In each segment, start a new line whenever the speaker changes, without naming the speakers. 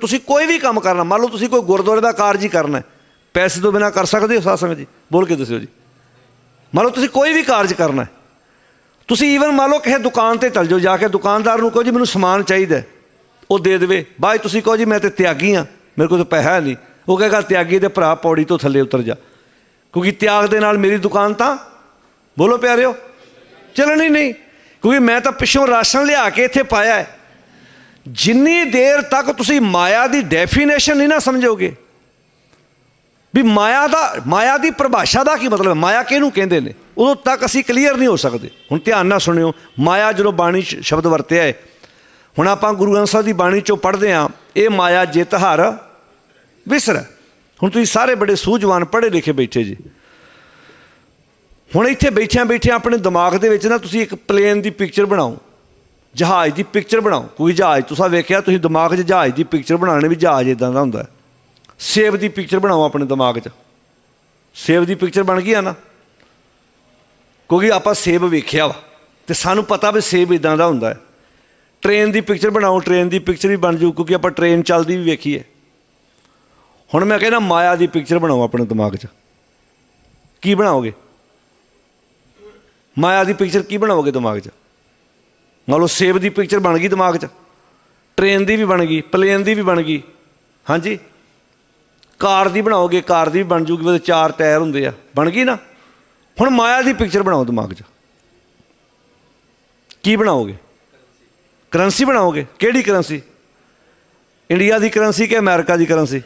ਤੁਸੀਂ ਕੋਈ ਵੀ ਕੰਮ ਕਰਨਾ, ਮੰਨ ਲਓ ਤੁਸੀਂ ਕੋਈ ਗੁਰਦੁਆਰੇ ਦਾ ਕਾਰਜ ਹੀ ਕਰਨਾ ਪੈਸੇ ਤੋਂ ਬਿਨਾ ਕਰ ਸਕਦੇ ਹੋ ਸਾਧ ਸੰਗਤ ਜੀ? ਬੋਲ ਕੇ ਦੱਸਿਓ ਜੀ। ਮੰਨ ਲਓ ਤੁਸੀਂ ਕੋਈ ਵੀ ਕਾਰਜ ਕਰਨਾ ਤੁਸੀਂ ਈਵਨ ਮੰਨ ਲਓ ਕਿਸੇ ਦੁਕਾਨ ਤੇ ਚੱਲ ਜਾਓ, ਜਾ ਕੇ ਦੁਕਾਨਦਾਰ ਨੂੰ ਕਹੋ ਜੀ, ਮੈਨੂੰ ਸਮਾਨ ਚਾਹੀਦਾ ਉਹ ਦੇ ਦੇਵੇ। ਬਾਅਦ ਤੁਸੀਂ ਕਹੋ ਜੀ, ਮੈਂ ਤੇ ਤਿਆਗੀ ਆ ਮੇਰੇ ਕੋਲ ਤਾਂ ਪੈਸਾ ਨਹੀਂ। ਉਹ ਕਹੇਗਾ, ਤਿਆਗੀ ਦੇ ਭਰਾ ਪੌੜੀ ਤੋਂ ਥੱਲੇ ਉਤਰ ਜਾ। ਕਿਉਂਕਿ ਤਿਆਗ ਦੇ ਨਾਲ ਮੇਰੀ ਦੁਕਾਨ ਤਾਂ, ਬੋਲੋ ਪਿਆਰਿਓ, ਚੱਲਣੀ ਨਹੀਂ। ਕਿਉਂਕਿ ਮੈਂ ਤਾਂ ਪਿੱਛੋਂ ਰਾਸ਼ਨ ਲਿਆ ਕੇ ਇੱਥੇ ਪਾਇਆ ਹੈ। ਜਿੰਨੀ ਦੇਰ ਤੱਕ ਤੁਸੀਂ ਮਾਇਆ ਦੀ ਡੈਫੀਨੇਸ਼ਨ ਨਹੀਂ ਨਾ ਸਮਝੋਗੇ, ਵੀ ਮਾਇਆ ਦਾ, ਮਾਇਆ ਦੀ ਪਰਿਭਾਸ਼ਾ ਦਾ ਕੀ ਮਤਲਬ ਹੈ? ਮਾਇਆ ਕਿਹਨੂੰ ਕਹਿੰਦੇ ਨੇ? ਉਦੋਂ ਤੱਕ ਅਸੀਂ ਕਲੀਅਰ ਨਹੀਂ ਹੋ ਸਕਦੇ। ਹੁਣ ਧਿਆਨ ਨਾਲ ਸੁਣਿਓ, ਮਾਇਆ ਜਦੋਂ ਬਾਣੀ 'ਚ ਸ਼ਬਦ ਵਰਤਿਆ ਹੈ, ਹੁਣ ਆਪਾਂ ਗੁਰੂ ਗ੍ਰੰਥ ਸਾਹਿਬ ਦੀ ਬਾਣੀ ਚੋਂ ਪੜ੍ਹਦੇ ਹਾਂ, ਇਹ ਮਾਇਆ ਜਿਤ ਹਰ ਵਿਸਰ। ਹੁਣ ਤੁਸੀਂ ਸਾਰੇ ਬੜੇ ਸੂਝਵਾਨ ਪੜ੍ਹੇ ਲਿਖੇ ਬੈਠੇ ਜੀ। ਹੁਣ ਇੱਥੇ ਬੈਠਿਆਂ ਬੈਠਿਆਂ ਆਪਣੇ ਦਿਮਾਗ ਦੇ ਵਿੱਚ ਨਾ ਤੁਸੀਂ ਇੱਕ ਪਲੇਨ ਦੀ ਪਿਕਚਰ ਬਣਾਓ। ਜਹਾਜ਼ ਦੀ ਪਿਕਚਰ ਬਣਾਓ। ਕੋਈ ਜਹਾਜ਼, ਤੁਸੀਂ ਵੇਖਿਆ, ਤੁਸੀਂ ਦਿਮਾਗ 'ਚ ਜਹਾਜ਼ ਦੀ ਪਿਕਚਰ ਬਣਾਉਣੇ ਵੀ ਜਹਾਜ਼ ਇਦਾਂ ਦਾ ਹੁੰਦਾ। ਸੇਬ ਦੀ ਪਿਕਚਰ ਬਣਾਓ ਆਪਣੇ ਦਿਮਾਗ 'ਚ। ਸੇਬ ਦੀ ਪਿਕਚਰ ਬਣ ਗਈ ਆ ਨਾ। ਕਿਉਂਕਿ ਆਪਾਂ ਸੇਬ ਵੇਖਿਆ ਵਾ ਤੇ ਸਾਨੂੰ ਪਤਾ ਵੀ ਸੇਬ ਇਦਾਂ ਦਾ ਹੁੰਦਾ ਹੈ। ਟ੍ਰੇਨ ਦੀ ਪਿਕਚਰ ਬਣਾਓ, ਟ੍ਰੇਨ ਦੀ ਪਿਕਚਰ ਵੀ ਬਣ ਜੂ, ਕਿਉਂਕਿ ਆਪਾਂ ਟ੍ਰੇਨ ਚੱਲਦੀ ਵੀ ਵੇਖੀ ਹੈ ਹੁਣ ਮੈਂ ਕਹਿੰਦਾ ਮਾਇਆ ਦੀ ਪਿਕਚਰ ਬਣਾਓ ਆਪਣੇ ਦਿਮਾਗ 'ਚ। ਕੀ ਬਣਾਓਗੇ? ਮਾਇਆ ਦੀ ਪਿਕਚਰ ਕੀ ਬਣਾਓਗੇ ਦਿਮਾਗ 'ਚ? ਮੰਨ ਲਓ ਸੇਬ ਦੀ ਪਿਕਚਰ ਬਣ ਗਈ ਦਿਮਾਗ 'ਚ। ਟ੍ਰੇਨ ਦੀ ਵੀ ਬਣ ਗਈ ਪਲੇਨ ਦੀ ਵੀ ਬਣ ਗਈ। ਹਾਂਜੀ? ਕਾਰ ਦੀ ਬਣਾਓਗੇ, ਕਾਰ ਦੀ ਵੀ ਬਣ ਜੂਗੀ, ਉਹਦੇ ਚਾਰ ਟਾਇਰ ਹੁੰਦੇ ਆ। ਬਣ ਗਈ ਨਾ? ਹੁਣ ਮਾਇਆ ਦੀ ਪਿਕਚਰ ਬਣਾਓ ਦਿਮਾਗ 'ਚ। ਕੀ ਬਣਾਓਗੇ? ਕਰੰਸੀ ਬਣਾਓਗੇ? ਕਿਹੜੀ ਕਰੰਸੀ? ਇੰਡੀਆ ਦੀ ਕਰੰਸੀ ਕਿ ਅਮਰੀਕਾ ਦੀ ਕਰੰਸੀ?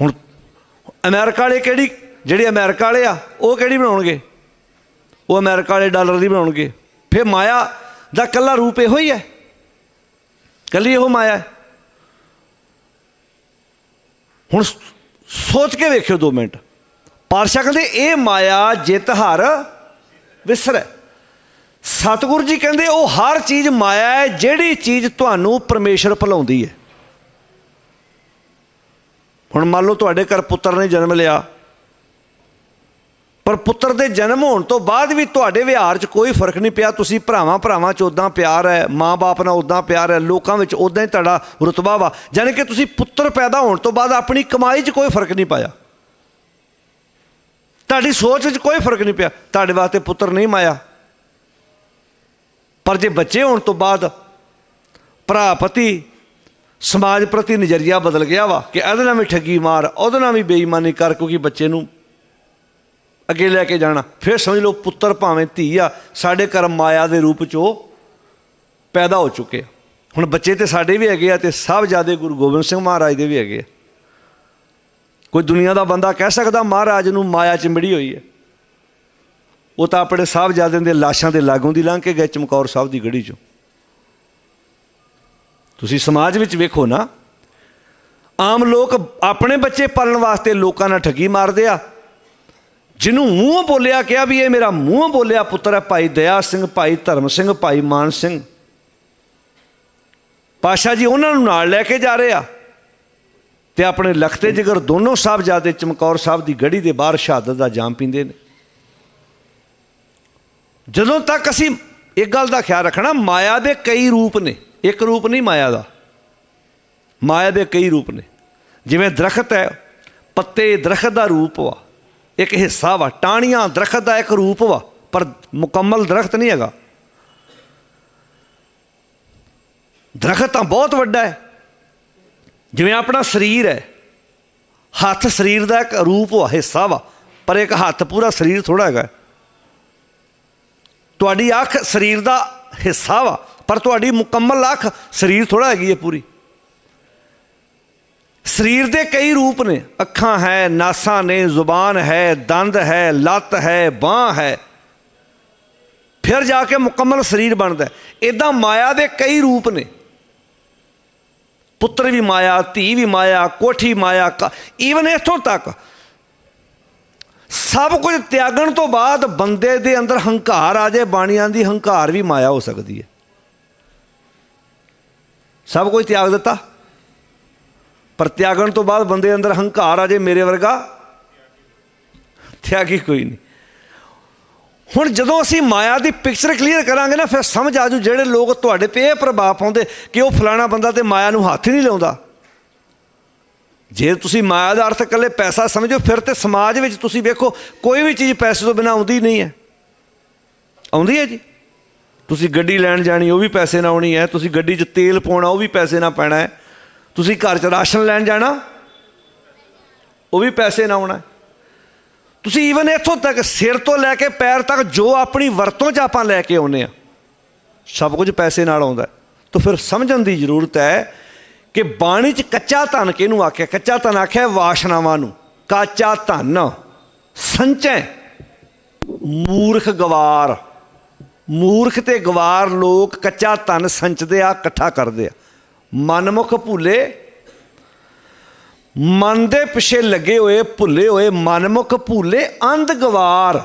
ਹੁਣ ਅਮਰੀਕਾ ਵਾਲੇ ਕਿਹੜੀ, ਜਿਹੜੇ ਅਮਰੀਕਾ ਵਾਲੇ ਆ, ਉਹ ਕਿਹੜੀ ਬਣਾਉਣਗੇ? ਉਹ ਅਮਰੀਕਾ ਵਾਲੇ ਡਾਲਰ ਦੀ ਬਣਾਉਣਗੇ। ਫਿਰ ਮਾਇਆ ਦਾ ਕੱਲਾ ਰੂਪ ਇਹੋ ਹੀ ਹੈ। ਕੱਲੀ ਇਹੋ ਮਾਇਆ ਹੈ। ਹੁਣ ਸੋਚ ਕੇ ਵੇਖਿਓ 2 ਮਿੰਟ। ਪਾਤਸ਼ਾਹ ਕਹਿੰਦੇ, ਇਹ ਮਾਇਆ ਜਿਤ ਹਰ ਵਿਸਰੈ। ਸਤਿਗੁਰੂ ਜੀ ਕਹਿੰਦੇ, ਉਹ ਹਰ ਚੀਜ਼ ਮਾਇਆ ਹੈ, ਜਿਹੜੀ ਚੀਜ਼ ਤੁਹਾਨੂੰ ਪਰਮੇਸ਼ਰ ਭੁਲਾਉਂਦੀ ਹੈ। ਹੁਣ ਮੰਨ ਲਓ ਤੁਹਾਡੇ ਘਰ ਪੁੱਤਰ ਨੇ ਜਨਮ ਲਿਆ। ਪਰ ਪੁੱਤਰ ਦੇ ਜਨਮ ਹੋਣ ਤੋਂ ਬਾਅਦ ਵੀ ਤੁਹਾਡੇ ਵਿਹਾਰ 'ਚ ਕੋਈ ਫ਼ਰਕ ਨਹੀਂ ਪਿਆ। ਤੁਸੀਂ ਭਰਾਵਾਂ ਭਰਾਵਾਂ 'ਚ ਉਦਾਂ ਪਿਆਰ ਹੈ, ਮਾਂ-ਬਾਪ ਨਾਲ ਉਦਾਂ ਪਿਆਰ ਹੈ, ਲੋਕਾਂ ਵਿੱਚ ਉਦਾਂ ਹੀ ਤੁਹਾਡਾ ਰੁਤਬਾ ਵਾ। ਯਾਨੀ ਕਿ ਤੁਸੀਂ ਪੁੱਤਰ ਪੈਦਾ ਹੋਣ ਤੋਂ ਬਾਅਦ ਆਪਣੀ ਕਮਾਈ 'ਚ ਕੋਈ ਫ਼ਰਕ ਨਹੀਂ ਪਾਇਆ। ਤੁਹਾਡੀ ਸੋਚ 'ਚ ਕੋਈ ਫ਼ਰਕ ਨਹੀਂ ਪਿਆ। ਤੁਹਾਡੇ ਵਾਸਤੇ ਪੁੱਤਰ ਨਹੀਂ ਮਾਇਆ। ਪਰ ਜੇ ਬੱਚੇ ਹੋਣ ਤੋਂ ਬਾਅਦ ਭਰਾ ਪਤੀ ਸਮਾਜ ਪ੍ਰਤੀ ਨਜ਼ਰੀਆ ਬਦਲ ਗਿਆ ਵਾ ਕਿ ਇਹਦੇ ਨਾਲ ਵੀ ਠੱਗੀ ਮਾਰ, ਉਹਦੇ ਨਾਲ ਵੀ ਬੇਈਮਾਨੀ ਕਰ, ਕਿਉਂਕਿ ਬੱਚੇ ਨੂੰ ਅੱਗੇ ਲੈ ਕੇ ਜਾਣਾ। ਫਿਰ ਸਮਝ ਲਓ ਪੁੱਤਰ ਭਾਵੇਂ ਧੀ ਆ, ਸਾਡੇ ਘਰ ਮਾਇਆ ਦੇ ਰੂਪ ਚ ਉਹ ਪੈਦਾ ਹੋ ਚੁੱਕੇ ਆ। ਹੁਣ ਬੱਚੇ ਤੇ ਸਾਡੇ ਵੀ ਹੈਗੇ ਆ ਤੇ ਸਭ ਜਿਆਦੇ ਗੁਰੂ ਗੋਬਿੰਦ ਸਿੰਘ ਮਹਾਰਾਜ ਦੇ ਵੀ ਹੈਗੇ ਆ। ਕੋਈ ਦੁਨੀਆ ਦਾ ਬੰਦਾ ਕਹਿ ਸਕਦਾ ਮਹਾਰਾਜ ਨੂੰ ਮਾਇਆ ਚ ਮਿੜੀ ਹੋਈ ਹੈ। ਉਹ ਤਾਂ ਆਪਣੇ ਸਾਹਿਬਜ਼ਾਦਿਆਂ ਦੇ ਲਾਸ਼ਾਂ ਦੇ ਲਾਗੋਂ ਦੀ ਲੰਘ ਕੇ ਗਏ ਚਮਕੌਰ ਸਾਹਿਬ ਦੀ ਗੜੀ ਚੋਂ। ਤੁਸੀਂ ਸਮਾਜ ਵਿੱਚ ਵੇਖੋ ਨਾ, ਆਮ ਲੋਕ ਆਪਣੇ ਬੱਚੇ ਪਾਲਣ ਵਾਸਤੇ ਲੋਕਾਂ ਨਾਲ ਠੱਗੀ ਮਾਰਦੇ ਆ ਜਿਹਨੂੰ ਮੂੰਹ ਬੋਲਿਆ ਕਿਹਾ ਵੀ ਇਹ ਮੇਰਾ ਮੂੰਹ ਬੋਲਿਆ ਪੁੱਤਰ ਹੈ, ਭਾਈ ਦਇਆ ਸਿੰਘ, ਭਾਈ ਧਰਮ ਸਿੰਘ, ਭਾਈ ਮਾਨ ਸਿੰਘ। ਪਾਸ਼ਾ ਜੀ ਉਹਨਾਂ ਨੂੰ ਨਾਲ ਲੈ ਕੇ ਜਾ ਰਹੇ ਆ ਤੇ ਆਪਣੇ ਲਖਤੇ ਜਿਗਰ ਦੋਨੋਂ ਸਾਹਿਬਜ਼ਾਦੇ ਚਮਕੌਰ ਸਾਹਿਬ ਦੀ ਗੜੀ ਦੇ ਬਾਹਰ ਸ਼ਹਾਦਤ ਦਾ ਜਾਮ ਪੀਂਦੇ ਨੇ। ਜਦੋਂ ਤੱਕ ਅਸੀਂ ਇੱਕ ਗੱਲ ਦਾ ਖਿਆਲ ਰੱਖਣਾ, ਮਾਇਆ ਦੇ ਕਈ ਰੂਪ ਨੇ, ਇੱਕ ਰੂਪ ਨਹੀਂ ਮਾਇਆ ਦਾ। ਮਾਇਆ ਦੇ ਕਈ ਰੂਪ ਨੇ। ਜਿਵੇਂ ਦਰਖਤ ਹੈ, ਪੱਤੇ ਦਰਖਤ ਦਾ ਰੂਪ ਵਾ। ਇੱਕ ਹਿੱਸਾ ਵਾ, ਟਾਹਣੀਆਂ ਦਰਖਤ ਦਾ ਇੱਕ ਰੂਪ ਵਾ, ਪਰ ਮੁਕੰਮਲ ਦਰਖਤ ਨਹੀਂ ਹੈਗਾ। ਦਰਖਤ ਤਾਂ ਬਹੁਤ ਵੱਡਾ ਹੈ। ਜਿਵੇਂ ਆਪਣਾ ਸਰੀਰ ਹੈ, ਹੱਥ ਸਰੀਰ ਦਾ ਇੱਕ ਰੂਪ ਵਾ, ਹਿੱਸਾ ਵਾ, ਪਰ ਇੱਕ ਹੱਥ ਪੂਰਾ ਸਰੀਰ ਥੋੜਾ ਹੈਗਾ। ਤੁਹਾਡੀ ਅੱਖ ਸਰੀਰ ਦਾ ਹਿੱਸਾ ਵਾ, ਪਰ ਤੁਹਾਡੀ ਮੁਕੰਮਲ ਅੱਖ ਸਰੀਰ ਥੋੜਾ ਹੈਗੀ ਹੈ ਪੂਰੀ। ਸਰੀਰ ਦੇ ਕਈ ਰੂਪ ਨੇ। ਅੱਖਾਂ ਹੈ, ਨਾਸਾਂ ਨੇ, ਜ਼ੁਬਾਨ ਹੈ, ਦੰਦ ਹੈ, ਲੱਤ ਹੈ, ਬਾਹ ਹੈ। ਫਿਰ ਜਾ ਕੇ ਮੁਕੰਮਲ ਸਰੀਰ ਬਣਦਾ ਇਦਾਂ ਮਾਇਆ ਦੇ ਕਈ ਰੂਪ ਨੇ। ਪੁੱਤਰ ਵੀ ਮਾਇਆ, ਧੀ ਵੀ ਮਾਇਆ, ਕੋਠੀ ਮਾਇਆ ਈਵਨ ਇੱਥੋਂ ਤੱਕ। ਸਭ ਕੁਝ ਤਿਆਗਣ ਤੋਂ ਬਾਅਦ ਬੰਦੇ ਦੇ ਅੰਦਰ ਹੰਕਾਰ ਆ ਜਾਏ, ਬਾਣੀਆਂ ਦੀ ਹੰਕਾਰ ਵੀ ਮਾਇਆ ਹੋ ਸਕਦੀ ਹੈ। ਸਭ ਕੁਝ ਤਿਆਗ ਦਿੱਤਾ। ਪਰ ਤਿਆਗਣ ਤੋਂ ਬਾਅਦ ਬੰਦੇ ਅੰਦਰ ਹੰਕਾਰ ਆ ਜੇ ਮੇਰੇ ਵਰਗਾ? ਤਿਆਗੀ ਕੋਈ ਨਹੀਂ। ਹੁਣ ਜਦੋਂ ਅਸੀਂ ਮਾਇਆ ਦੀ ਪਿਕਚਰ ਕਲੀਅਰ ਕਰਾਂਗੇ ਨਾ, ਫਿਰ ਸਮਝ ਆ ਜੂ ਜਿਹੜੇ ਲੋਕ ਤੁਹਾਡੇ ਤੇ ਇਹ ਪ੍ਰਭਾਵ ਪਾਉਂਦੇ ਕਿ ਉਹ ਫਲਾਣਾ ਬੰਦਾ ਤੇ ਮਾਇਆ ਨੂੰ ਹੱਥ ਹੀ ਨਹੀਂ ਲਾਉਂਦਾ। ਜੇ ਤੁਸੀਂ ਮਾਇਆ ਦਾ ਅਰਥ ਇਕੱਲੇ ਪੈਸਾ ਸਮਝੋ, ਫਿਰ ਤੇ ਸਮਾਜ ਵਿੱਚ ਤੁਸੀਂ ਵੇਖੋ, ਕੋਈ ਵੀ ਚੀਜ਼ ਪੈਸੇ ਤੋਂ ਬਿਨਾ ਆਉਂਦੀ ਨਹੀਂ ਹੈ। ਆਉਂਦੀ ਹੈ ਜੀ? ਤੁਸੀਂ ਗੱਡੀ ਲੈਣ ਜਾਣੀ, ਉਹ ਵੀ ਪੈਸੇ ਨਾਲ ਆਉਣੀ ਹੈ। ਤੁਸੀਂ ਗੱਡੀ 'ਚ ਤੇਲ ਪਾਉਣਾ, ਉਹ ਵੀ ਪੈਸੇ ਨਾਲ ਪੈਣਾ ਹੈ। ਤੁਸੀਂ ਘਰ 'ਚ ਰਾਸ਼ਨ ਲੈਣ ਜਾਣਾ, ਉਹ ਵੀ ਪੈਸੇ ਨਾਲ ਆਉਣਾ। ਤੁਸੀਂ ਈਵਨ ਇੱਥੋਂ ਤੱਕ ਸਿਰ ਤੋਂ ਲੈ ਕੇ ਪੈਰ ਤੱਕ ਜੋ ਆਪਣੀ ਵਰਤੋਂ 'ਚ ਆਪਾਂ ਲੈ ਕੇ ਆਉਨੇ ਆ ਸਭ ਕੁਝ ਪੈਸੇ ਨਾਲ ਆਉਂਦਾ ਤਾਂ ਫਿਰ ਸਮਝਣ ਦੀ ਜ਼ਰੂਰਤ ਹੈ ਕਿ ਬਾਣੀ 'ਚ ਕੱਚਾ ਧਨ ਕਿਹਨੂੰ ਆਖਿਆ? ਕੱਚਾ ਧਨ ਆਖਿਆ ਵਾਸ਼ਨਾਵਾਂ ਨੂੰ। ਕੱਚਾ ਧਨ, ਸੰਚੈ, ਮੂਰਖ ਗਵਾਰ। ਮੂਰਖ ਤੇ ਗਵਾਰ ਲੋਕ ਕੱਚਾ ਧਨ ਸੰਚਦੇ ਆ, ਇਕੱਠਾ ਕਰਦੇ ਆ। ਮਨਮੁਖ ਭੁੱਲੇ, ਮਨ ਦੇ ਪਿਛੇ ਲੱਗੇ ਹੋਏ, ਭੁੱਲੇ ਹੋਏ, ਮਨਮੁਖ ਭੁੱਲੇ ਅੰਧ ਗਵਾਰ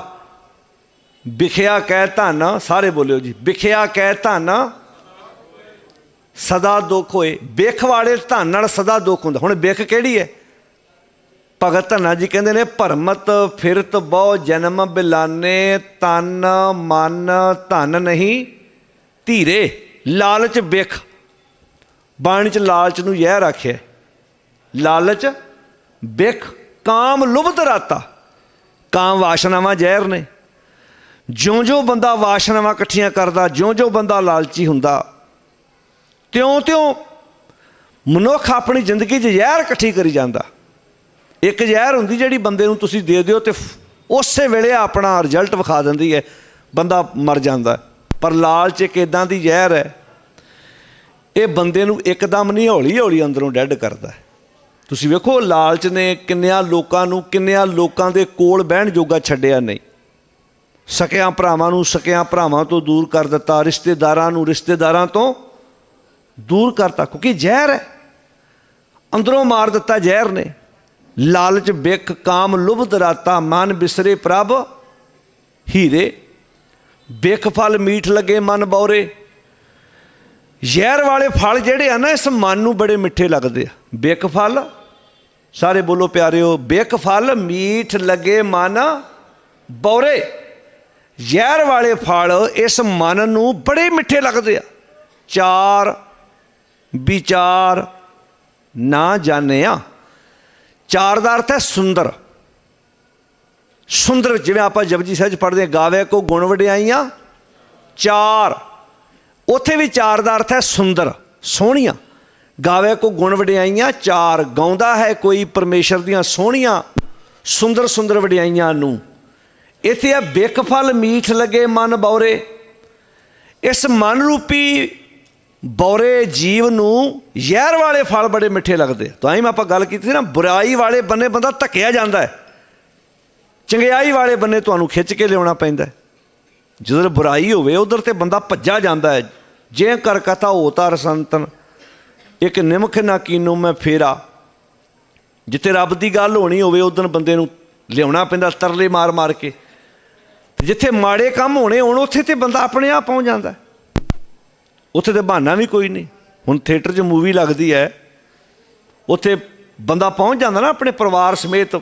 ਵਿਖਿਆ ਕਹਿ ਧਨ, ਸਾਰੇ ਬੋਲਿਓ ਜੀ, ਵਿਖਿਆ ਕਹਿ ਧਨ, ਸਦਾ ਦੁੱਖ ਹੋਏ। ਵਿਖ ਵਾਲੇ ਧਨ ਨਾਲ ਸਦਾ ਦੁੱਖ ਹੁੰਦਾ। ਹੁਣ ਵਿਖ ਕਿਹੜੀ ਹੈ? ਭਗਤ ਧੰਨਾ ਜੀ ਕਹਿੰਦੇ ਨੇ, ਭਰਮਤ ਫਿਰਤ ਬਹੁ ਜਨਮ ਬਿਲਾਨੇ, ਤਨ ਮਨ ਧਨ ਨਹੀਂ ਧੀਰੇ। ਲਾਲਚ ਵਿਖ। ਬਾਣੀ ਚ ਲਾਲਚ ਨੂੰ ਯਹ ਰੱਖਿਆ। ਲਾਲਚ ਵਿਖ ਕਾਮ ਲੁਭਤ ਰਾਤਾ। ਕਾਮ ਵਾਸ਼ਨਾਵਾਂ ਜ਼ਹਿਰ ਨੇ। ਜਿਉਂ-ਜਿਉਂ ਬੰਦਾ ਵਾਸ਼ਨਾਵਾਂ ਇਕੱਠੀਆਂ ਕਰਦਾ, ਜਿਉਂ-ਜਿਉਂ ਬੰਦਾ ਲਾਲਚੀ ਹੁੰਦਾ, ਤਿਉਂ-ਤਿਉਂ ਮਨੁੱਖ ਆਪਣੀ ਜ਼ਿੰਦਗੀ 'ਚ ਜ਼ਹਿਰ ਇਕੱਠੀ ਕਰੀ ਜਾਂਦਾ। ਇੱਕ ਜ਼ਹਿਰ ਹੁੰਦੀ ਜਿਹੜੀ ਬੰਦੇ ਨੂੰ ਤੁਸੀਂ ਦੇ ਦਿਓ ਤੇ ਉਸੇ ਵੇਲੇ ਆਪਣਾ ਰਿਜ਼ਲਟ ਵਿਖਾ ਦਿੰਦੀ ਹੈ, ਬੰਦਾ ਮਰ ਜਾਂਦਾ। ਪਰ ਲਾਲਚ ਇੱਕ ਇਦਾਂ ਦੀ ਜ਼ਹਿਰ ਹੈ ਇਹ ਬੰਦੇ ਨੂੰ ਇੱਕਦਮ ਨਹੀਂ ਹੌਲੀ ਹੌਲੀ ਅੰਦਰੋਂ ਡੈੱਡ ਕਰਦਾ ਤੁਸੀਂ ਵੇਖੋ, ਲਾਲਚ ਨੇ ਕਿੰਨਿਆਂ ਲੋਕਾਂ ਨੂੰ, ਕਿੰਨਿਆਂ ਲੋਕਾਂ ਦੇ ਕੋਲ ਬਹਿਣ ਜੋਗਾ ਛੱਡਿਆ ਨਹੀਂ। ਸਕਿਆਂ ਭਰਾਵਾਂ ਨੂੰ ਸਕਿਆਂ ਭਰਾਵਾਂ ਤੋਂ ਦੂਰ ਕਰ ਦਿੱਤਾ, ਰਿਸ਼ਤੇਦਾਰਾਂ ਨੂੰ ਰਿਸ਼ਤੇਦਾਰਾਂ ਤੋਂ ਦੂਰ ਕਰਤਾ, ਕਿਉਂਕਿ ਜ਼ਹਿਰ ਹੈ। ਅੰਦਰੋਂ ਮਾਰ ਦਿੱਤਾ ਜ਼ਹਿਰ ਨੇ। ਲਾਲਚ, ਬਿਖ, ਕਾਮ, ਲੁਭਤ, ਰਾਤਾ, ਮਨ ਬਿਸਰੇ ਪ੍ਰਭ, ਹੀਰੇ। ਬਿਖ, ਫਲ, ਮੀਠ ਲੱਗੇ ਮਨ ਬੌਰੇ। ਜ਼ਹਿਰ ਵਾਲੇ ਫਲ ਜਿਹੜੇ ਆ ਨਾ, ਇਸ ਮਨ ਨੂੰ ਬੜੇ ਮਿੱਠੇ ਲੱਗਦੇ ਆ। ਬਿਖ ਫਲ, ਸਾਰੇ ਬੋਲੋ ਪਿਆਰਿਓ ਬਿਖ ਫਲ, ਮੀਠ ਲੱਗੇ ਮਨ ਬੌਰੇ। ਜ਼ਹਿਰ ਵਾਲੇ ਫਲ ਇਸ ਮਨ ਨੂੰ ਬੜੇ ਮਿੱਠੇ ਲੱਗਦੇ ਆ। ਚਾਰ ਵਿਚਾਰ ਨਾ ਜਾਣਿਆ ਚਾਰ ਦਾ ਅਰਥ ਹੈ ਸੁੰਦਰ। ਸੁੰਦਰ ਜਿਵੇਂ ਆਪਾਂ ਜਪਜੀ ਸਾਹਿਬ ਚ ਪੜ੍ਹਦੇ ਹਾਂ ਗਾਵੇ ਕੋ ਗੁਣ ਵਡਿਆਈਆਂ, ਚਾਰ। ਉੱਥੇ ਵੀ ਚਾਰ ਦਾ ਅਰਥ ਹੈ ਸੁੰਦਰ, ਸੋਹਣੀਆਂ। ਗਾਵੇ ਕੋ ਗੁਣ ਵਡਿਆਈਆਂ, ਚਾਰ ਗਾਉਂਦਾ ਹੈ ਕੋਈ ਪਰਮੇਸ਼ਰ ਦੀਆਂ ਸੋਹਣੀਆਂ, ਸੁੰਦਰ ਸੁੰਦਰ ਵਡਿਆਈਆਂ ਨੂੰ। ਇੱਥੇ ਆ ਬਿਕ ਫਲ, ਮੀਠ ਲੱਗੇ ਮਨ ਬੌਰੇ। ਇਸ ਮਨ ਰੂਪੀ ਬੌਰੇ ਜੀਵ ਨੂੰ ਜ਼ਹਿਰ ਵਾਲੇ ਫਲ ਬੜੇ ਮਿੱਠੇ ਲੱਗਦੇ ਤਾਂ ਹੀ ਮੈਂ ਆਪਾਂ ਗੱਲ ਕੀਤੀ ਸੀ ਨਾ, ਬੁਰਾਈ ਵਾਲੇ ਬੰਨੇ ਬੰਦਾ ਧੱਕਿਆ ਜਾਂਦਾ ਹੈ। ਚੰਗਿਆਈ ਵਾਲੇ ਬੰਨੇ ਤੁਹਾਨੂੰ ਖਿੱਚ ਕੇ ਲਿਆਉਣਾ ਪੈਂਦਾ ਹੈ। ਜਿੱਧਰ ਬੁਰਾਈ ਹੋਵੇ, ਉਧਰ ਤੇ ਬੰਦਾ ਭੱਜਾ ਜਾਂਦਾ ਹੈ। ਜੇ ਕਰ ਕਥਾ ਹੋਤਾ ਰਸੰਤਨ, ਇੱਕ ਨਿਮਖ ਨਾ ਕੀਨੋ ਮੈਂ ਫੇਰਾ। ਜਿੱਥੇ ਰੱਬ ਦੀ ਗੱਲ ਹੋਣੀ ਹੋਵੇ ਉਦੋਂ ਬੰਦੇ ਨੂੰ ਲਿਆਉਣਾ ਪੈਂਦਾ, ਤਰਲੇ ਮਾਰ ਮਾਰ ਕੇ। ਤੇ ਜਿੱਥੇ ਮਾੜੇ ਕੰਮ ਹੋਣੇ ਹੋਣ, ਉੱਥੇ ਤੇ ਬੰਦਾ ਆਪਣੇ ਆਪ ਪਹੁੰਚ ਜਾਂਦਾ ਉੱਥੇ ਤੇ ਬਹਾਨਾ ਵੀ ਕੋਈ ਨਹੀਂ। ਹੁਣ ਥੀਏਟਰ 'ਚ ਮੂਵੀ ਲੱਗਦੀ ਹੈ। ਉੱਥੇ ਬੰਦਾ ਪਹੁੰਚ ਜਾਂਦਾ ਨਾ ਆਪਣੇ ਪਰਿਵਾਰ ਸਮੇਤ।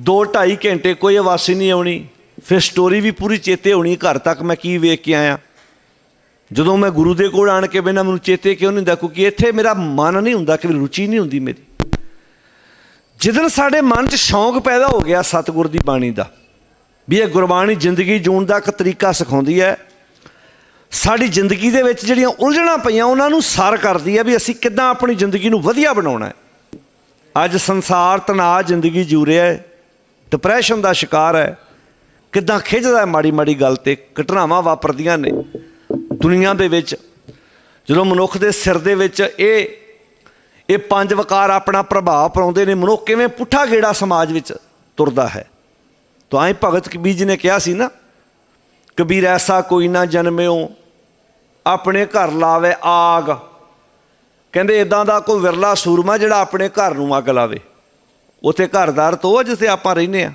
2.5 ਘੰਟੇ ਕੋਈ ਆਵਾਸੀ ਨਹੀਂ ਆਉਣੀ। ਫਿਰ ਸਟੋਰੀ ਵੀ ਪੂਰੀ ਚੇਤੇ ਹੋਣੀ ਘਰ ਤੱਕ ਮੈਂ ਕੀ ਵੇਖ ਕੇ ਆਇਆ। ਜਦੋਂ ਮੈਂ ਗੁਰੂ ਦੇ ਕੋਲ ਆਣ ਕੇ ਬਿਨਾਂ ਮੈਨੂੰ ਚੇਤੇ ਕਿਉਂ ਨਹੀਂ ਹੁੰਦਾ? ਕਿਉਂਕਿ ਇੱਥੇ ਮੇਰਾ ਮਨ ਨਹੀਂ ਹੁੰਦਾ ਕਿ ਰੁਚੀ ਨਹੀਂ ਹੁੰਦੀ ਮੇਰੀ। ਜਿੱਦਣ ਸਾਡੇ ਮਨ 'ਚ ਸ਼ੌਂਕ ਪੈਦਾ ਹੋ ਗਿਆ ਸਤਿਗੁਰ ਦੀ ਬਾਣੀ ਦਾ, ਵੀ ਇਹ ਗੁਰਬਾਣੀ ਜ਼ਿੰਦਗੀ ਜੂਣ ਦਾ ਇੱਕ ਤਰੀਕਾ ਸਿਖਾਉਂਦੀ ਹੈ, ਸਾਡੀ ਜ਼ਿੰਦਗੀ ਦੇ ਵਿੱਚ ਜਿਹੜੀਆਂ ਉਲਝਣਾਂ ਪਈਆਂ, ਉਹਨਾਂ ਨੂੰ ਸਾਰ ਕਰਦੀ ਹੈ ਵੀ ਅਸੀਂ ਕਿੱਦਾਂ ਆਪਣੀ ਜ਼ਿੰਦਗੀ ਨੂੰ ਵਧੀਆ ਬਣਾਉਣਾ ਹੈ। ਅੱਜ ਸੰਸਾਰ ਤਣਾਅ ਜ਼ਿੰਦਗੀ ਜੂ ਰਿਹਾ ਹੈ ਡਿਪਰੈਸ਼ਨ ਦਾ ਸ਼ਿਕਾਰ ਹੈ। ਕਿੱਦਾਂ ਖਿੱਚਦਾ ਮਾੜੀ ਮਾੜੀ ਗੱਲ ਤੇ ਘਟਨਾਵਾਂ ਵਾਪਰਦੀਆਂ ਨੇ। ਦੁਨੀਆ ਦੇ ਵਿੱਚ ਜਦੋਂ ਮਨੁੱਖ ਦੇ ਸਿਰ ਦੇ ਵਿੱਚ ਇਹ ਇਹ ਪੰਜ ਵਕਾਰ ਆਪਣਾ ਪ੍ਰਭਾਵ ਪਾਉਂਦੇ ਨੇ, ਮਨੁੱਖ ਕਿਵੇਂ ਪੁੱਠਾ ਗੇੜਾ ਸਮਾਜ ਵਿੱਚ ਤੁਰਦਾ ਹੈ। ਤਾਂ ਐ ਭਗਤ ਕਬੀਰ ਜੀ ਨੇ ਕਿਹਾ ਸੀ ਨਾ, ਕਬੀਰ ਐਸਾ ਕੋਈ ਨਾ ਜਨਮਿਓ, ਆਪਣੇ ਘਰ ਲਾਵੇ ਆਗ। ਕਹਿੰਦੇ ਇਦਾਂ ਦਾ ਕੋਈ ਵਿਰਲਾ ਸੂਰਮਾ ਜਿਹੜਾ ਆਪਣੇ ਘਰ ਨੂੰ ਅੱਗ ਲਾਵੇ। ਉਥੇ ਘਰਦਾਰ ਤੋਂ ਜਿੱਥੇ ਆਪਾਂ ਰਹਿੰਦੇ ਆ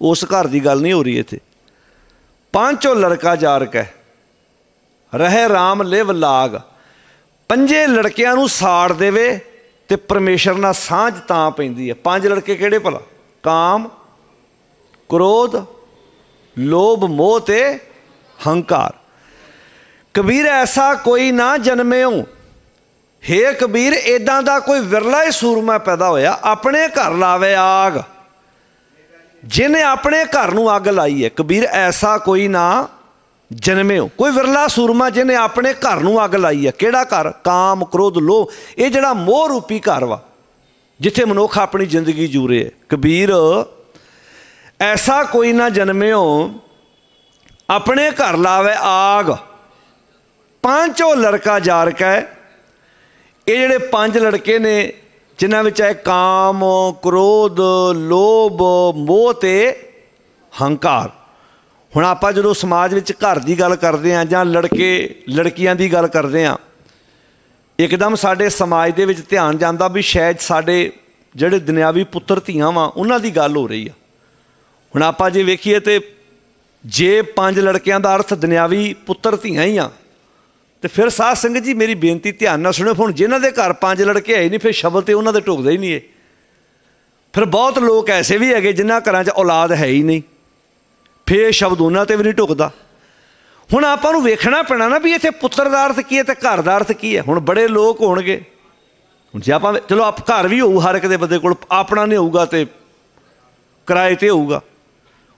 ਉਸ ਘਰ ਦੀ ਗੱਲ ਨਹੀਂ ਹੋ ਰਹੀ ਇੱਥੇ। ਪਾਂਚੋ ਲੜਕਾ ਜਾਰਕ ਹੈ। ਰਹਿ ਰਾਮ ਲਿਵ ਲਾਗ। ਪੰਜੇ ਲੜਕਿਆਂ ਨੂੰ ਸਾੜ ਦੇਵੇ ਤੇ ਪਰਮੇਸ਼ਰ ਨਾਲ ਸਾਂਝ ਤਾਂ ਪੈਂਦੀ ਹੈ। ਪੰਜ ਲੜਕੇ ਕਿਹੜੇ ਭਲਾ? ਕਾਮ, ਕ੍ਰੋਧ, ਲੋਭ, ਮੋਹ ਤੇ ਹੰਕਾਰ। ਕਬੀਰ ਐਸਾ ਕੋਈ ਨਾ ਜਨਮਿਓ। ਹੇ ਕਬੀਰ ਇਦਾਂ ਦਾ ਕੋਈ ਵਿਰਲਾ ਹੀ ਸੂਰਮਾ ਪੈਦਾ ਹੋਇਆ। ਆਪਣੇ ਘਰ ਲਾਵੇ ਆਗ। ਜਿਹਨੇ ਆਪਣੇ ਘਰ ਨੂੰ ਅੱਗ ਲਾਈ ਹੈ, ਕਬੀਰ, ਐਸਾ ਕੋਈ ਨਾ ਜਨਮਿਓ। ਕੋਈ ਵਿਰਲਾ ਸੂਰਮਾ ਜਿਹਨੇ ਆਪਣੇ ਘਰ ਨੂੰ ਅੱਗ ਲਾਈ ਹੈ। ਕਿਹੜਾ ਘਰ? ਕਾਮ, ਕ੍ਰੋਧ, ਲੋਭ। ਇਹ ਜਿਹੜਾ ਮੋਹ ਰੂਪੀ ਘਰ ਵਾ, ਜਿੱਥੇ ਮਨੁੱਖ ਆਪਣੀ ਜ਼ਿੰਦਗੀ ਜੂ ਰਿਹਾ ਕਬੀਰ, ਐਸਾ ਕੋਈ ਨਾ ਜਨਮਿਓ, ਆਪਣੇ ਘਰ ਲਾਵੇ ਆਗ। ਪਾਂਚੋ ਲੜਕਾ ਜਾਰ ਕੈ ਇਹ ਜਿਹੜੇ ਪੰਜ ਲੜਕੇ ਨੇ ਜਿਨ੍ਹਾਂ ਵਿੱਚ ਹੈ ਕਾਮ, ਕ੍ਰੋਧ, ਲੋਭ, ਮੋਹ ਤੇ ਹੰਕਾਰ। ਹੁਣ ਆਪਾਂ ਜਦੋਂ ਸਮਾਜ ਵਿੱਚ ਘਰ ਦੀ ਗੱਲ ਕਰਦੇ ਆਂ ਜਾਂ ਲੜਕੇ, ਲੜਕੀਆਂ ਦੀ ਗੱਲ ਕਰਦੇ ਆਂ ਇੱਕਦਮ ਸਾਡੇ ਸਮਾਜ ਦੇ ਵਿੱਚ ਧਿਆਨ ਜਾਂਦਾ ਵੀ ਸ਼ਾਇਦ ਸਾਡੇ ਜਿਹੜੇ ਦੁਨਿਆਵੀ ਪੁੱਤਰ ਧੀਆਂ ਵਾਂ, ਉਹਨਾਂ ਦੀ ਗੱਲ ਹੋ ਰਹੀ ਆ। ਹੁਣ ਆਪਾਂ ਜੇ ਵੇਖੀਏ ਤੇ ਜੇ ਪੰਜ ਲੜਕਿਆਂ ਦਾ ਅਰਥ ਦੁਨਿਆਵੀ ਪੁੱਤਰ ਧੀਆਂ ਹੀ ਆ ਤੇ ਫਿਰ ਸਾਧ ਸੰਗਤ ਜੀ, ਮੇਰੀ ਬੇਨਤੀ ਧਿਆਨ ਨਾਲ ਸੁਣਿਓ, ਹੁਣ ਜਿਨ੍ਹਾਂ ਦੇ ਘਰ ਪੰਜ ਲੜਕੇ ਹੈ ਹੀ ਨਹੀਂ, ਫਿਰ ਸ਼ਬਦ ਤੇ ਉਹਨਾਂ ਦੇ ਢੁਕਦਾ ਹੀ ਨਹੀਂ ਇਹ। ਫਿਰ ਬਹੁਤ ਲੋਕ ਐਸੇ ਵੀ ਹੈਗੇ ਜਿਨ੍ਹਾਂ ਘਰਾਂ 'ਚ ਔਲਾਦ ਹੈ ਹੀ ਨਹੀਂ। ਫਿਰ ਸ਼ਬਦ ਉਹਨਾਂ ਤੇ ਵੀ ਨਹੀਂ ਢੁਕਦਾ। ਹੁਣ ਆਪਾਂ ਨੂੰ ਵੇਖਣਾ ਪੈਣਾ ਨਾ ਵੀ ਇੱਥੇ ਪੁੱਤਰ ਦਾ ਅਰਥ ਕੀ ਹੈ ਤੇ ਘਰ ਦਾ ਅਰਥ ਕੀ ਹੈ। ਹੁਣ ਬੜੇ ਲੋਕ ਹੋਣਗੇ। ਹੁਣ ਜੇ ਆਪਾਂ, ਚਲੋ ਆਪ ਘਰ ਵੀ ਹੋਊ, ਹਰ ਇੱਕ ਦੇ ਬੰਦੇ ਕੋਲ ਆਪਣਾ ਨਹੀਂ ਹੋਊਗਾ ਤੇ ਕਿਰਾਏ ਤੇ ਹੋਊਗਾ।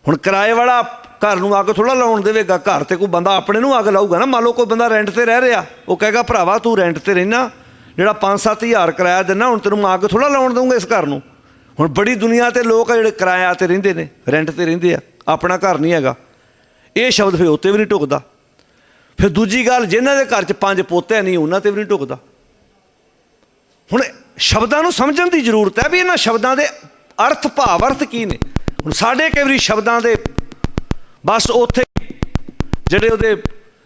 ਹੁਣ ਕਿਰਾਏ ਵਾਲਾ ਘਰ ਨੂੰ ਅੱਗ ਥੋੜਾ ਲਾਉਣ ਦੇਵੇਗਾ, ਘਰ ਤੇ ਕੋਈ ਬੰਦਾ ਆਪਣੇ ਨੂੰ ਅੱਗ ਲਾਊਗਾ ਨਾ। ਮੰਨ ਲਓ ਕੋਈ ਬੰਦਾ ਰੈਂਟ ਤੇ ਰਹਿ ਰਿਹਾ, ਉਹ ਕਹੇਗਾ, ਭਰਾਵਾ, ਤੂੰ ਰੈਂਟ ਤੇ ਰਹਿਣਾ, ਜਿਹੜਾ 5-7000 ਕਿਰਾਇਆ ਦਿੰਦਾ ਹੁਣ ਤੈਨੂੰ ਮੈਂ ਅੱਗ ਥੋੜਾ ਲਾਉਣ ਦਊਂਗਾ ਇਸ ਘਰ ਨੂੰ। ਹੁਣ ਬੜੀ ਦੁਨੀਆ ਤੇ ਲੋਕ ਆ ਜਿਹੜੇ ਕਿਰਾਇਆ ਤੇ ਰਹਿੰਦੇ ਨੇ ਰੈਂਟ ਤੇ ਰਹਿੰਦੇ ਆ, ਆਪਣਾ ਘਰ ਨਹੀਂ ਹੈਗਾ। ਇਹ ਸ਼ਬਦ ਫਿਰ ਉੱਤੇ ਵੀ ਨਹੀਂ ਢੁਕਦਾ। ਫਿਰ ਦੂਜੀ ਗੱਲ, ਜਿਨ੍ਹਾਂ ਦੇ ਘਰ 'ਚ ਪੰਜ ਪੋਤੇ ਨਹੀਂ, ਉਹਨਾਂ ਤੇ ਵੀ ਨਹੀਂ ਢੁਕਦਾ। ਹੁਣ ਸ਼ਬਦਾਂ ਨੂੰ ਸਮਝਣ ਦੀ ਜ਼ਰੂਰਤ ਹੈ ਵੀ ਇਹਨਾਂ ਸ਼ਬਦਾਂ ਦੇ ਅਰਥ ਭਾਵ ਅਰਥ ਕੀ ਨੇ? ਹੁਣ ਸਾਡੇ ਕਈ ਵਾਰੀ ਸ਼ਬਦਾਂ ਦੇ ਬਸ ਉੱਥੇ ਜਿਹੜੇ ਉਹਦੇ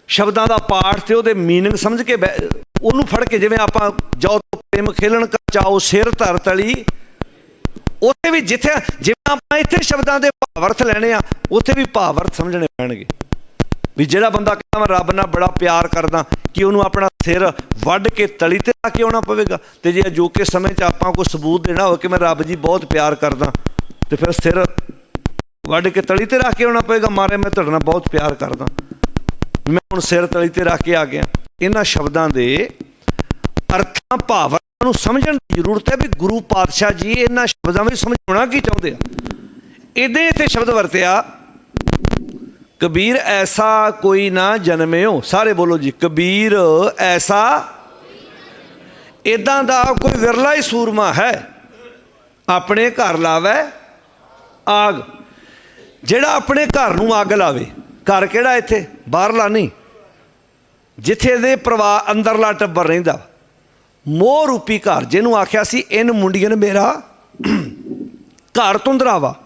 ਸ਼ਬਦਾਂ ਦਾ ਪਾਠ ਤੇ ਉਹਦੇ मीनिंग ਸਮਝ ਕੇ ਬੈ- ਉਹਨੂੰ ਫੜ ਕੇ ਜਿਵੇਂ ਆਪਾਂ ਜੋ ਪ੍ਰੇਮ ਖੇਲਣ ਕਾ ਚਾਓ ਸਿਰ ਧਰ ਤਲੀ ਉੱਥੇ ਵੀ ਜਿੱਥੇ ਜਿਵੇਂ ਆਪਾਂ ਇੱਥੇ ਸ਼ਬਦਾਂ ਦੇ ਭਾਵ ਅਰਥ ਲੈਣੇ ਆ ਉੱਥੇ ਵੀ ਭਾਵ ਅਰਥ ਸਮਝਣੇ ਪੈਣਗੇ ਵੀ ਜਿਹੜਾ ਬੰਦਾ ਕਹਿੰਦਾ ਮੈਂ ਰੱਬ ਨਾਲ ਬੜਾ ਪਿਆਰ ਕਰਦਾ ਕਿ ਉਹਨੂੰ ਆਪਣਾ ਸਿਰ ਵੱਢ ਕੇ ਤਲੀ ਤੇ ਲਾ ਕੇ ਆਉਣਾ ਪਵੇਗਾ ਤੇ ਜੇ ਅਜੋਕੇ ਸਮੇਂ 'ਚ ਆਪਾਂ ਕੋਈ ਸਬੂਤ ਦੇਣਾ ਹੋਵੇ ਕਿ ਮੈਂ ਰੱਬ ਜੀ ਬਹੁਤ ਪਿਆਰ ਕਰਦਾ ਤੇ ਫਿਰ ਸਿਰ ਵੱਢ ਕੇ ਤਲੀ ਤੇ ਰੱਖ ਕੇ ਆਉਣਾ ਪਏਗਾ। ਮਾਰੇ, ਮੈਂ ਤੁਹਾਡੇ ਨਾਲ ਬਹੁਤ ਪਿਆਰ ਕਰਦਾ। ਮੈਂ ਹੁਣ ਸਿਰ ਤਲੀ ਤੇ ਰੱਖ ਕੇ ਆ ਗਿਆ। ਇਹਨਾਂ ਸ਼ਬਦਾਂ ਦੇ ਅਰਥਾਂ, ਭਾਵਾਂ ਨੂੰ ਸਮਝਣ ਦੀ ਜ਼ਰੂਰਤ ਹੈ ਵੀ ਗੁਰੂ ਪਾਤਸ਼ਾਹ ਜੀ ਇਹਨਾਂ ਸ਼ਬਦਾਂ ਵਿੱਚ ਸਮਝਾਉਣਾ ਕੀ ਚਾਹੁੰਦੇ ਆ। ਇਹਦੇ ਇੱਥੇ ਸ਼ਬਦ ਵਰਤਿਆ, ਕਬੀਰ ਐਸਾ ਕੋਈ ਨਾ ਜਨਮਿਓ। ਸਾਰੇ ਬੋਲੋ ਜੀ, ਕਬੀਰ ਐਸਾ ਇਦਾਂ ਦਾ ਕੋਈ ਵਿਰਲਾ ਹੀ ਸੂਰਮਾ ਹੈ। ਆਪਣੇ ਘਰ ਲਾਵੇ, ਆਗ। ਜਿਹੜਾ ਆਪਣੇ ਘਰ ਨੂੰ ਅੱਗ ਲਾਵੇ। ਘਰ ਕਿਹੜਾ ਇੱਥੇ? ਬਾਹਰਲਾ ਨਹੀਂ। ਜਿੱਥੇ ਦੇ ਪਰਿਵਾਰ ਅੰਦਰਲਾ ਟੱਬਰ ਰਹਿੰਦਾ। ਮੋਹ ਰੂਪੀ ਘਰ, ਜਿਹਨੂੰ ਆਖਿਆ ਸੀ, ਇਨ ਮੁੰਡੀਆਂ ਮੇਰਾ ਘਰ ਤੁੰਦਰਾਵਾ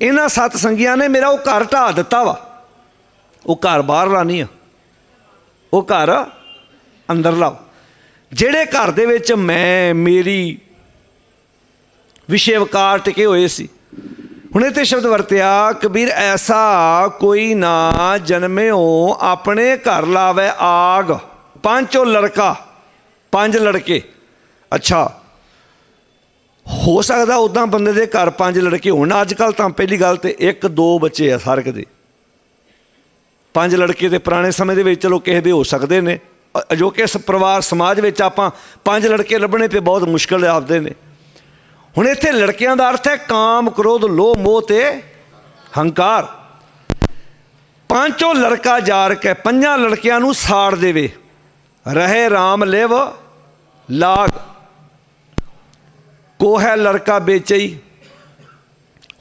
ਇਹਨਾਂ ਸੱਤ ਸੰਗੀਆਂ ਨੇ ਮੇਰਾ ਉਹ ਘਰ ਢਾ ਦਿੱਤਾ ਵਾ। ਉਹ ਘਰ ਬਾਹਰਲਾ ਨਹੀਂ ਆ। ਉਹ ਘਰ ਅੰਦਰਲਾ ਵਾ। ਜਿਹੜੇ ਘਰ ਦੇ ਵਿੱਚ ਮੈਂ, ਮੇਰੀ ਵਿਸ਼ੇ ਵਕਾਰ ਟਿਕੇ ਹੋਏ ਸੀ ਹੁਣ ਇੱਥੇ ਸ਼ਬਦ ਵਰਤਿਆ, ਕਬੀਰ ਐਸਾ ਕੋਈ ਨਾ ਜਨਮਿਓ, ਆਪਣੇ ਘਰ ਲਾਵੇ ਆਗ। ਪੰਜੋ ਲੜਕਾ, ਪੰਜ ਲੜਕੇ। ਅੱਛਾ, ਹੋ ਸਕਦਾ ਉਦਾਂ ਬੰਦੇ ਦੇ ਘਰ ਪੰਜ ਲੜਕੇ ਹੋਣ। ਅੱਜ ਕੱਲ ਤਾਂ ਪਹਿਲੀ ਗੱਲ ਤੇ ਇੱਕ, ਦੋ ਬੱਚੇ ਆ ਸਰਕ ਦੇ ਪੰਜ ਲੜਕੇ ਤੇ ਪੁਰਾਣੇ ਸਮੇਂ ਦੇ ਵਿੱਚ ਚਲੋ ਕਿਸੇ ਦੇ ਹੋ ਸਕਦੇ ਨੇ। ਅਜੋਕੇ ਸ, ਪਰਿਵਾਰ, ਸਮਾਜ ਵਿੱਚ ਆਪਾਂ ਪੰਜ ਲੜਕੇ ਲੱਭਣੇ ਤੇ ਬਹੁਤ ਮੁਸ਼ਕਲ ਆਪਦੇ ਨੇ। ਹੁਣ ਇੱਥੇ ਲੜਕਿਆਂ ਦਾ ਅਰਥ ਹੈ ਕਾਮ, ਕ੍ਰੋਧ, ਲੋਭ, ਮੋਹ ਤੇ ਹੰਕਾਰ। ਪਾਂਚੋ ਲੜਕਾ ਜਾਰ ਕੇ, ਪੰਜਾਂ ਲੜਕਿਆਂ ਨੂੰ ਸਾੜ ਦੇਵੇ। ਰਹੇ RAM ਲਿਵ, ਲਾਗ। ਕੋ ਹੈ ਲੜਕਾ ਵੇਚਈ।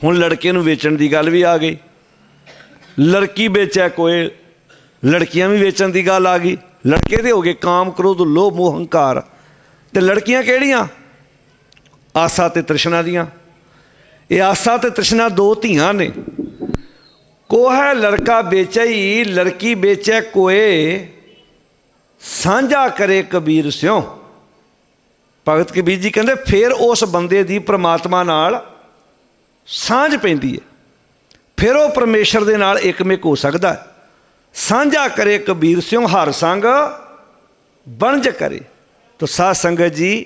ਹੁਣ ਲੜਕੇ ਨੂੰ ਵੇਚਣ ਦੀ ਗੱਲ ਵੀ ਆ ਗਈ। ਲੜਕੀ ਵੇਚੈ ਕੋਏ, ਲੜਕੀਆਂ ਵੀ ਵੇਚਣ ਦੀ ਗੱਲ ਆ ਗਈ। ਲੜਕੇ ਦੇ ਹੋ ਗਏ ਕਾਮ, ਕ੍ਰੋਧ, ਲੋਭ, ਮੋਹ, ਹੰਕਾਰ। ਤੇ ਲੜਕੀਆਂ ਕਿਹੜੀਆਂ? ਆਸਾ ਤੇ ਤ੍ਰਿਸ਼ਨਾ ਦੀਆਂ। ਇਹ ਆਸਾ ਤੇ ਤ੍ਰਿਸ਼ਨਾ ਦੋ ਧੀਆਂ ਨੇ। ਕੋ ਹੈ ਲੜਕਾ ਵੇਚਈ, ਲੜਕੀ ਵੇਚੈ ਕੋਏ, ਸਾਂਝਾ ਕਰੇ ਕਬੀਰ ਸਿਓ ਭਗਤ ਕਬੀਰ ਜੀ ਕਹਿੰਦੇ, ਫਿਰ ਉਸ ਬੰਦੇ ਦੀ ਪ੍ਰਮਾਤਮਾ ਨਾਲ ਸਾਂਝ ਪੈਂਦੀ ਹੈ। ਫਿਰ ਉਹ ਪਰਮੇਸ਼ਰ ਦੇ ਨਾਲ ਇੱਕਮਿਕ ਹੋ ਸਕਦਾ ਸਾਂਝਾ ਕਰੇ ਕਬੀਰ ਸਿਓ ਹਰ ਸੰਗ ਬਣਜ ਕਰੇ। ਤੋ ਸਾਧ ਸੰਗਤ ਜੀ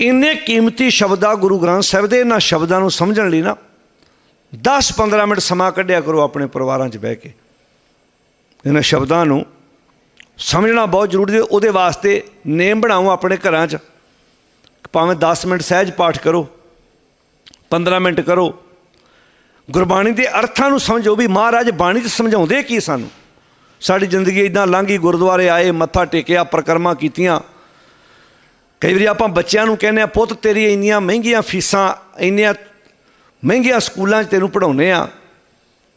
ਇੰਨੇ ਕੀਮਤੀ ਸ਼ਬਦਾਂ ਗੁਰੂ ਗ੍ਰੰਥ ਸਾਹਿਬ ਦੇ, ਇਹਨਾਂ ਸ਼ਬਦਾਂ ਨੂੰ ਸਮਝਣ ਲਈ ਨਾ 10-15 ਮਿੰਟ ਸਮਾਂ ਕੱਢਿਆ ਕਰੋ ਆਪਣੇ ਪਰਿਵਾਰਾਂ 'ਚ ਬਹਿ ਕੇ। ਇਹਨਾਂ ਸ਼ਬਦਾਂ ਨੂੰ ਸਮਝਣਾ ਬਹੁਤ ਜ਼ਰੂਰੀ ਹੈ। ਉਹਦੇ ਵਾਸਤੇ ਨੇਮ ਬਣਾਓ ਆਪਣੇ ਘਰਾਂ 'ਚ। ਭਾਵੇਂ 10 ਮਿੰਟ ਸਹਿਜ ਪਾਠ ਕਰੋ 15 ਮਿੰਟ ਕਰੋ। ਗੁਰਬਾਣੀ ਦੇ ਅਰਥਾਂ ਨੂੰ ਸਮਝੋ ਵੀ ਮਹਾਰਾਜ ਬਾਣੀ 'ਚ ਸਮਝਾਉਂਦੇ ਕੀ ਸਾਨੂੰ? ਸਾਡੀ ਜ਼ਿੰਦਗੀ ਇਦਾਂ ਲੰਘੀ ਗੁਰਦੁਆਰੇ ਆਏ, ਮੱਥਾ ਟੇਕਿਆ, ਪ੍ਰਕਰਮਾ ਕੀਤੀਆਂ। ਕਈ ਵਾਰੀ ਆਪਾਂ ਬੱਚਿਆਂ ਨੂੰ ਕਹਿੰਦੇ ਆ ਪੁੱਤ ਤੇਰੀ ਇੰਨੀਆਂ ਮਹਿੰਗੀਆਂ ਫੀਸਾਂ, ਇੰਨੀਆਂ ਮਹਿੰਗੀਆਂ ਸਕੂਲਾਂ 'ਚ ਤੈਨੂੰ ਪੜਾਉਨੇ ਆ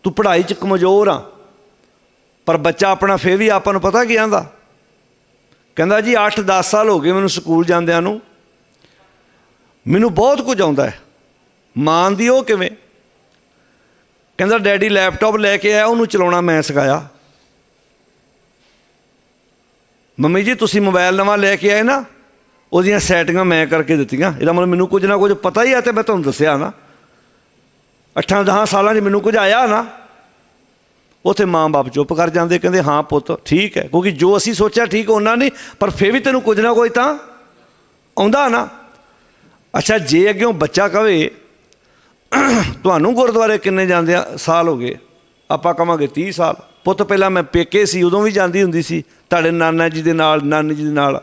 ਤੂੰ ਪੜ੍ਹਾਈ 'ਚ ਕਮਜ਼ੋਰ ਆ। ਪਰ ਬੱਚਾ ਆਪਣਾ ਫੇਰ ਵੀ ਆਪਾਂ ਨੂੰ ਪਤਾ ਕੀ ਆਂਦਾ? ਕਹਿੰਦਾ ਜੀ 8-10 ਸਾਲ ਹੋ ਗਏ ਮੈਨੂੰ ਸਕੂਲ ਜਾਂਦਿਆਂ ਨੂੰ। ਮੈਨੂੰ ਬਹੁਤ ਕੁਝ ਆਉਂਦਾ ਹੈ। ਮਾਂ ਦੀ ਉਹ ਕਿਵੇਂ? ਕਹਿੰਦਾ, ਡੈਡੀ, ਲੈਪਟਾਪ ਲੈ ਕੇ ਆਇਆ, ਉਹਨੂੰ ਚਲਾਉਣਾ ਮੈਂ ਸਿਖਾਇਆ। ਮੰਮੀ ਜੀ, ਤੁਸੀਂ ਮੋਬਾਈਲ ਨਵਾਂ ਲੈ ਕੇ ਆਏ ਨਾ ਉਹਦੀਆਂ ਸੈਟਿੰਗਾਂ ਮੈਂ ਕਰਕੇ ਦਿੱਤੀਆਂ। ਇਹਦਾ ਮਤਲਬ ਮੈਨੂੰ ਕੁਝ ਨਾ ਕੁਝ ਪਤਾ ਹੀ ਆ ਤੇ ਮੈਂ ਤੁਹਾਨੂੰ ਦੱਸਿਆ ਨਾ। 8-10 ਸਾਲਾਂ 'ਚ ਮੈਨੂੰ ਕੁਝ ਆਇਆ ਨਾ। ਉਥੇ ਮਾਂ-ਬਾਪ ਚੁੱਪ ਕਰ ਜਾਂਦੇ, ਕਹਿੰਦੇ, ਹਾਂ ਪੁੱਤ, ਠੀਕ ਹੈ। ਕਿਉਂਕਿ ਜੋ ਅਸੀਂ ਸੋਚਿਆ ਠੀਕ ਉਹਨਾਂ ਨਹੀਂ ਪਰ ਫੇਰ ਵੀ ਤੈਨੂੰ ਕੁਝ ਨਾ ਕੋਈ ਤਾਂ ਆਉਂਦਾ ਨਾ। ਅੱਛਾ, ਜੇ ਅੱਗਿਓਂ ਬੱਚਾ ਕਵੇ, ਤੁਹਾਨੂੰ ਗੁਰਦੁਆਰੇ ਕਿੰਨੇ ਜਾਂਦੇ ਆ? ਸਾਲ ਹੋ ਗਏ। ਆਪਾਂ ਕਵਾਂਗੇ 30 ਸਾਲ। ਪੁੱਤ, ਪਹਿਲਾਂ ਮੈਂ ਪੇਕੇ ਸੀ, ਉਦੋਂ ਵੀ ਜਾਂਦੀ ਹੁੰਦੀ ਸੀ। ਤੁਹਾਡੇ ਨਾਨਾ ਜੀ ਦੇ ਨਾਲ, ਨਾਨੀ ਜੀ ਦੇ ਨਾਲ।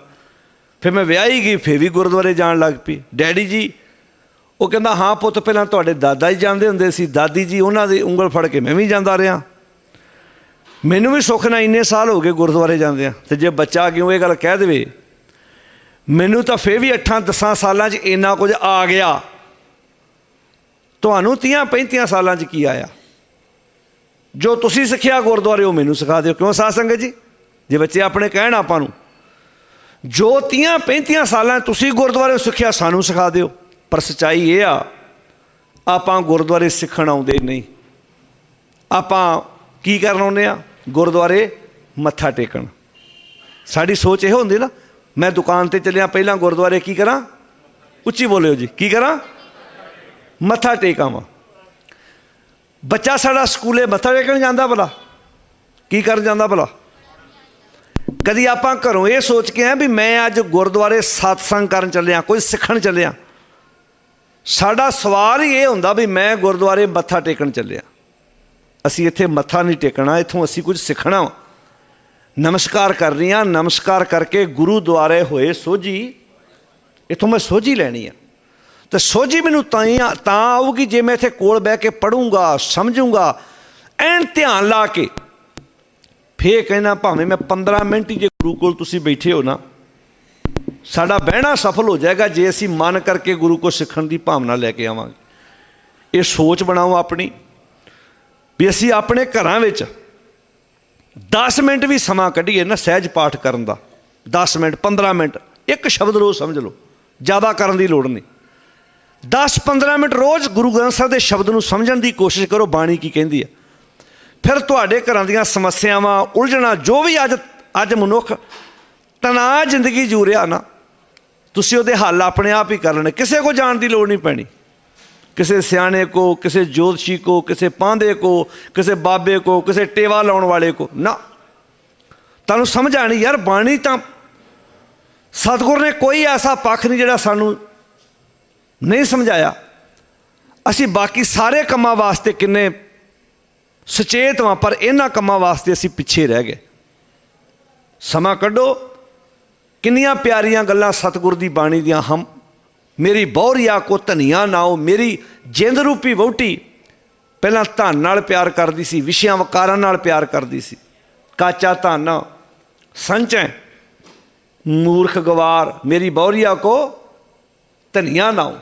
ਫਿਰ ਮੈਂ ਵਿਆਹੀ ਗਈ, ਫਿਰ ਵੀ ਗੁਰਦੁਆਰੇ ਜਾਣ ਲੱਗ ਪਈ। ਡੈਡੀ ਜੀ, ਉਹ ਕਹਿੰਦਾ, ਹਾਂ ਪੁੱਤ, ਪਹਿਲਾਂ ਤੁਹਾਡੇ ਦਾਦਾ ਜੀ ਜਾਂਦੇ ਹੁੰਦੇ ਸੀ, ਦਾਦੀ ਜੀ ਉਹਨਾਂ ਦੀ ਉਂਗਲ ਫੜ ਕੇ ਮੈਂ ਵੀ ਜਾਂਦਾ ਰਿਹਾ। ਮੈਨੂੰ ਵੀ ਸੁੱਖ ਨਾ ਇੰਨੇ ਸਾਲ ਹੋ ਗਏ ਗੁਰਦੁਆਰੇ ਜਾਂਦੇ ਆ ਤੇ ਜੇ ਬੱਚਾ ਕਿਉਂ ਇਹ ਗੱਲ ਕਹਿ ਦੇਵੇ? ਮੈਨੂੰ ਤਾਂ ਫੇਰ ਵੀ 8-10 ਸਾਲਾਂ 'ਚ ਇੰਨਾ ਕੁਝ ਆ ਗਿਆ। ਤੁਹਾਨੂੰ 30-35 ਸਾਲਾਂ 'ਚ ਕੀ ਆਇਆ? ਜੋ ਤੁਸੀਂ ਸਿੱਖਿਆ ਗੁਰਦੁਆਰੇ, ਉਹ ਮੈਨੂੰ ਸਿਖਾ ਦਿਓ। ਕਿਉਂ ਸਾਧ ਸੰਗਤ ਜੀ? ਜੇ ਬੱਚੇ ਆਪਣੇ ਕਹਿਣ ਆਪਾਂ ਨੂੰ। ਜੋ 30-35 ਸਾਲਾਂ ਤੁਸੀਂ ਗੁਰਦੁਆਰੇ ਸਿੱਖਿਆ ਸਾਨੂੰ ਸਿਖਾ ਦਿਓ। ਪਰ ਸਚਾਈ ਇਹ ਆ, ਆਪਾਂ ਗੁਰਦੁਆਰੇ ਸਿੱਖਣ ਆਉਂਦੇ ਨਹੀਂ। ਆਪਾਂ ਕੀ ਕਰਨ ਆਉਂਦੇ ਆ? ਗੁਰਦੁਆਰੇ ਮੱਥਾ ਟੇਕਣ। ਸਾਡੀ ਸੋਚ ਇਹ ਹੁੰਦੀ ਨਾ, ਮੈਂ ਦੁਕਾਨ ਤੇ ਚੱਲਿਆ, ਪਹਿਲਾਂ ਗੁਰਦੁਆਰੇ ਕੀ ਕਰਾਂ? ਉੱਚੀ ਬੋਲਿਓ ਜੀ, ਕੀ ਕਰਾਂ? ਮੱਥਾ ਟੇਕਾਵਾਂ ਬੱਚਾ ਸਾਡਾ ਸਕੂਲੇ ਮੱਥਾ ਟੇਕਣ ਜਾਂਦਾ ਭਲਾ। ਕੀ ਕਰਨ ਜਾਂਦਾ ਭਲਾ? ਕਦੀ ਆਪਾਂ ਘਰੋਂ ਇਹ ਸੋਚ ਕੇ ਆ ਵੀ ਮੈਂ ਅੱਜ ਗੁਰਦੁਆਰੇ satsang ਕਰਨ ਚੱਲਿਆ, ਕੋਈ ਸਿੱਖਣ ਚੱਲਿਆ। ਸਾਡਾ ਸਵਾਲ ਹੀ ਇਹ ਹੁੰਦਾ ਵੀ ਮੈਂ ਗੁਰਦੁਆਰੇ ਮੱਥਾ ਟੇਕਣ ਚੱਲਿਆ। ਅਸੀਂ ਇੱਥੇ ਮੱਥਾ ਨਹੀਂ ਟੇਕਣਾ, ਇੱਥੋਂ ਅਸੀਂ ਕੁਝ ਸਿੱਖਣਾ ਵਾ। ਨਮਸਕਾਰ ਕਰ ਰਹੀ ਹਾਂ ਨਮਸਕਾਰ ਕਰਕੇ ਗੁਰੂ ਦੁਆਰੇ ਹੋਏ ਸੋਝੀ, ਇੱਥੋਂ ਮੈਂ ਸੋਝੀ ਲੈਣੀ ਆ। ਤੇ ਸੋਝੀ ਮੈਨੂੰ ਤਾਂ ਹੀ ਤਾਂ ਆਊਗੀ ਜੇ ਮੈਂ ਇੱਥੇ ਕੋਲ ਬਹਿ ਕੇ ਪੜੂੰਗਾ ਸਮਝੂੰਗਾ, ਐਨ ਧਿਆਨ ਲਾ ਕੇ ਫੇਰ ਕਹਿਣਾ ਭਾਵੇਂ ਮੈਂ 15 ਮਿੰਟ ਹੀ ਜੇ ਗੁਰੂ ਕੋਲ ਤੁਸੀਂ ਬੈਠੇ ਹੋ ਨਾ, ਸਾਡਾ ਬਹਿਣਾ ਸਫਲ ਹੋ ਜਾਏਗਾ ਜੇ ਅਸੀਂ ਮਨ ਕਰਕੇ ਗੁਰੂ ਕੋ ਸਿੱਖਣ ਦੀ ਭਾਵਨਾ ਲੈ ਕੇ ਆਵਾਂਗੇ। ਇਹ ਸੋਚ ਬਣਾਓ ਆਪਣੀ, ਵੀ ਅਸੀਂ ਆਪਣੇ ਘਰਾਂ ਵਿੱਚ 10 ਮਿੰਟ ਵੀ ਸਮਾਂ ਕੱਢੀਏ ਨਾ ਸਹਿਜ ਪਾਠ ਕਰਨ ਦਾ। 10 ਮਿੰਟ 15 ਮਿੰਟ, ਇੱਕ ਸ਼ਬਦ ਰੋਜ਼ ਸਮਝ ਲਓ, ਜ਼ਿਆਦਾ ਕਰਨ ਦੀ ਲੋੜ ਨਹੀਂ। 10-15 ਮਿੰਟ ਰੋਜ਼ ਗੁਰੂ ਗ੍ਰੰਥ ਸਾਹਿਬ ਦੇ ਸ਼ਬਦ ਨੂੰ ਸਮਝਣ ਦੀ ਕੋਸ਼ਿਸ਼ ਕਰੋ, ਬਾਣੀ ਕੀ ਕਹਿੰਦੀ ਹੈ? ਫਿਰ ਤੁਹਾਡੇ ਘਰਾਂ ਦੀਆਂ ਸਮੱਸਿਆਵਾਂ ਉਲਝਣਾ, ਜੋ ਵੀ ਅੱਜ ਅੱਜ ਮਨੁੱਖ ਤਣਾਅ ਜ਼ਿੰਦਗੀ ਜੂ ਰਿਹਾ ਨਾ, ਤੁਸੀਂ ਉਹਦੇ ਹੱਲ ਆਪਣੇ ਆਪ ਹੀ ਕਰ ਲੈਣੇ। ਕਿਸੇ ਕੋ ਜਾਣ ਦੀ ਲੋੜ ਨਹੀਂ ਪੈਣੀ। ਕਿਸੇ ਸਿਆਣੇ ਕੋ, ਕਿਸੇ ਜੋਤਸ਼ੀ ਕੋ, ਕਿਸੇ ਪਾਂਦੇ ਕੋ, ਕਿਸੇ ਬਾਬੇ ਕੋ, ਕਿਸੇ ਟੇਵਾ ਲਾਉਣ ਵਾਲੇ ਕੋ, ਨਾ। ਤੁਹਾਨੂੰ ਸਮਝ ਆਣੀ ਯਾਰ ਬਾਣੀ ਤਾਂ ਸਤਿਗੁਰ ਨੇ ਕੋਈ ਐਸਾ ਪੱਖ ਨਹੀਂ ਜਿਹੜਾ ਸਾਨੂੰ ਨਹੀਂ ਸਮਝਾਇਆ। ਅਸੀਂ ਬਾਕੀ ਸਾਰੇ ਕੰਮਾਂ ਵਾਸਤੇ ਕਿੰਨੇ ਸੁਚੇਤ ਵਾਂ, ਪਰ ਇਹਨਾਂ ਕੰਮਾਂ ਵਾਸਤੇ ਅਸੀਂ ਪਿੱਛੇ ਰਹਿ ਗਏ। ਸਮਾਂ ਕੱਢੋ। ਕਿੰਨੀਆਂ ਪਿਆਰੀਆਂ ਗੱਲਾਂ ਸਤਿਗੁਰ ਦੀ ਬਾਣੀ ਦੀਆਂ ਹਮ, ਮੇਰੀ ਬੌਰੀਆ ਕੋ ਧਨੀਆ ਨਾਓ ਮੇਰੀ ਜਿੰਦ ਰੂਪੀ ਵਹੁਟੀ ਪਹਿਲਾਂ ਧਨ ਨਾਲ ਪਿਆਰ ਕਰਦੀ ਸੀ, ਵਿਸ਼ਿਆਂ ਵਕਾਰਾਂ ਨਾਲ ਪਿਆਰ ਕਰਦੀ ਸੀ। ਕਾਚਾ ਧਨ ਸੰਚੈ ਮੂਰਖ ਗਵਾਰ, ਮੇਰੀ ਬੌਰੀਆ ਕੋ ਧਨੀਆ ਨਾਓ